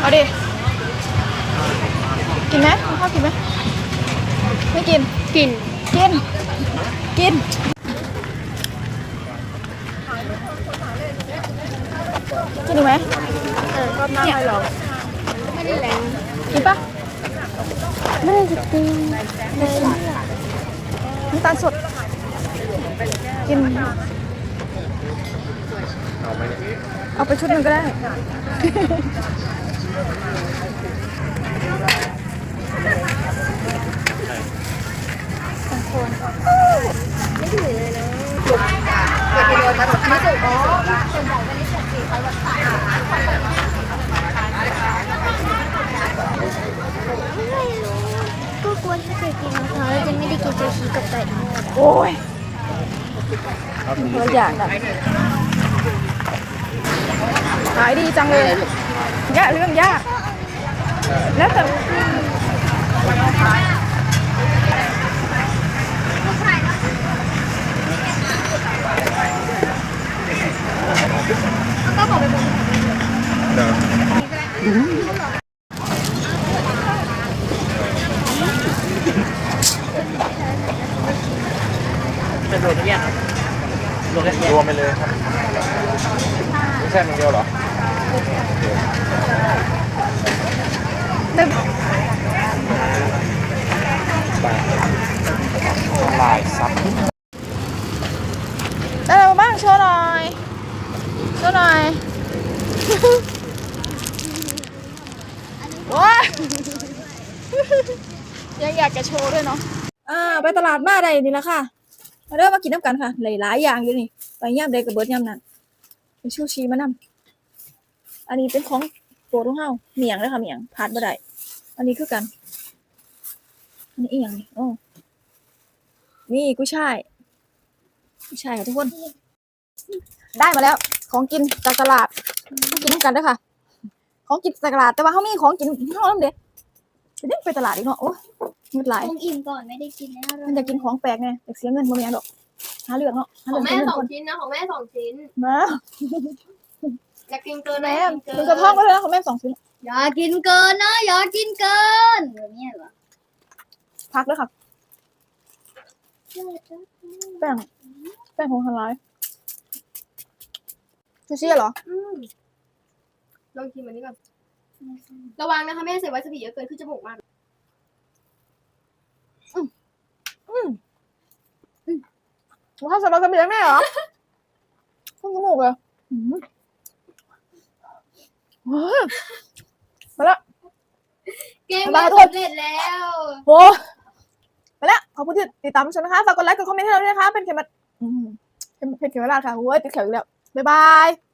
เอาดิ กินไหมกินข้าวกินไหมไม่กิน กิน กิน กิน กินอีกไหมเออรอบหน้าให้เราไม่ได้แรงกินปะไม่ได้จะกินเลยน้ำตาลสด กิน เอาไปชุดหนึ่งก็ได้ ก็กลัวถ้าเกิดกินมะพร้าวแล้วจะไม่ได้กินซูชิกับไก่โอ้ยตัวอย่างแบบขายดีจังเลย ยากเรื่องยาก แล้วแต่รวมไปเลยครับไม่ใช่มันเดียวเหรอ ตึ๊บ ลายซับ ได้อะไรมาบ้างโชว์หน่อย โชว์หน่อยว้ายังอยากจะโชว์ด้วยเนาะอ่าไปตลาดมาได้นี่แหละค่ะ มาเริ่มมากินน้ำกันค่ะ หลายๆอย่างอยู่นี่ ไปย่ำใดกับเบิร์ดย่ำนั้นไปชูชีมานำอันนี้เป็นของโปรดของเฮาเมียงเลยค่ะเมียงพาดบ่ได้อันนี้คือกัน อันนี้อีกอย่างนี่โอ้นี่กุ้ยช่ายกุ้ยช่ายค่ะทุกคน ได้มาแล้ว ของกินจากตลาดมากินน้ำกันเด้วยค่ะ ของกินจากตลาดแต่ว่าเขามีของกินเท่านั้นเด็จะได้ไปตลาดอีกเนาะโอ้ยเงินหลายคงอิ่มก่อนไม่ได้กินแล้วมันจะกินของแปลกไงอยากเสียเงินบ่มีอันดอกหาเรื่องเนาะหาขอเรื่องงแม่เสียเงินสอคงนชิ้นนะของแม่สองชิ้นมาอยากกินเกินแม่นะถึงกระท้องก็เลยนะของแม่สองชิ้นอย่ากินเกินนะอย่ากินเกินแบบนี้เหรอพักแล้วค่ะแป้งแป้งของทางร้าย ซูชิเหรอ อืมลองชิมอันนี้ก่อน ระวังนะคะแม่ใส่วาซาบิเยอะเกินขึ้นจมูกมากว่าสำหรับกระเบียงแม่เหรอขึ้นจมูกเลยอืมว้าวมาละ เกมบ๊ายบายแม่ทุกคนสำเร็จแล้วโอ้ไปแล้วขอบคุณที่ติดตามชมนะคะ ฝากกดไลค์ กดคอมเมนต์ให้เราด้วยนะคะ เป็นเข็มมาอืมเป็นเป็นเข็มมาลาดค่ะโอ้ยติดแขวอีกแล้ว บ๊ายบาย